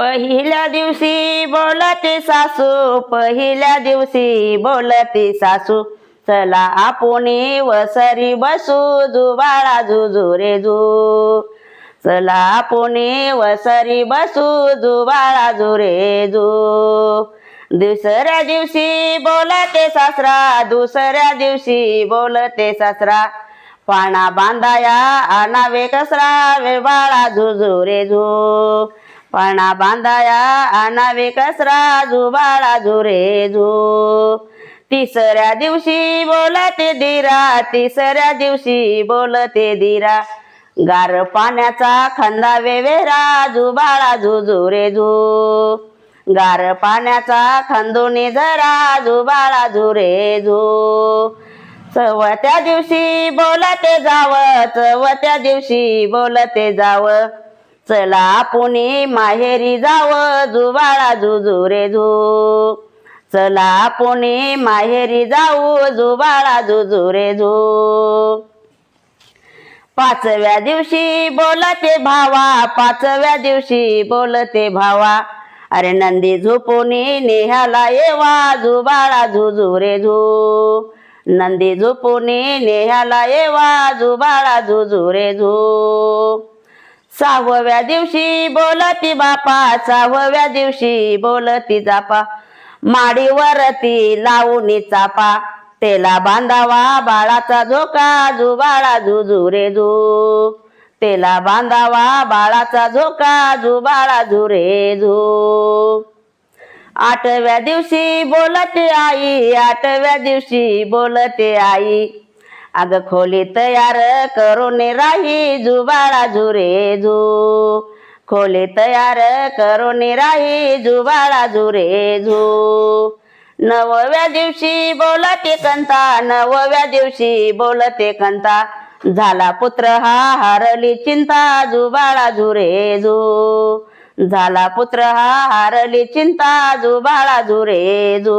पहिल्या दिवशी बोलते सासू पहिल्या दिवशी बोलते सासू. चला आपुनी वसरी बसू जुबाळा जुजू रे जू. चला आपुनी वसरी बसू जुबाळा जुरे जू. दुसऱ्या दिवशी बोलते सासरा दुसऱ्या दिवशी बोलते सासरा. पाना बांधाया आणावे कसरा वे बाळा झुजू रे झू पाना बांधाया आणावे कसरा झू जुरे झू रे तिसऱ्या दिवशी बोलते दिरा तिसऱ्या दिवशी बोलते दिरा. गार पाण्याचा खंदा वेवेरा राजू बाळा झुजू रे झू गार पाण्याचा खंदोनी जरा झू बाळा झू चव त्या चवत्या दिवशी बोलते जाव चवत्या दिवशी बोलते जाव. चला पुणे माहेरी जाव जुबाळा जुजू रे झू. चला पुणे माहेरी जाऊ जुबाळा जुजू रे झू. पाचव्या दिवशी बोलते भावा पाचव्या दिवशी बोलते भावा. अरे नंदी झोपुनी नेहाला येवा जुबाळा जुजू रे झू. नंदी झोपुनी नेहाला येवा जुबाळा जुजू रे झू. सहाव्या दिवशी बोलती बापा सहाव्या दिवशी बोलती जापा. माडीवरती लावून चापा. तेला बांधावा बाळाचा झोका जुबाळा झुजू रे झू तेला बांधावा बाळाचा झोका जुबाळा रे झू आठव्या दिवशी बोलते आई आठव्या दिवशी बोलते आई. अग खोली तयार करून राही जुबाळा झुरे झू खोली तयार करून राही जुबाळा झुरे झू नवव्या दिवशी बोलते कंता नवव्या दिवशी बोलते कंता. झाला पुत्र हा हारली चिंता जुबाळा झुरे झू झाला पुत्र हा हारली चिंता जुबाळा झुरे झू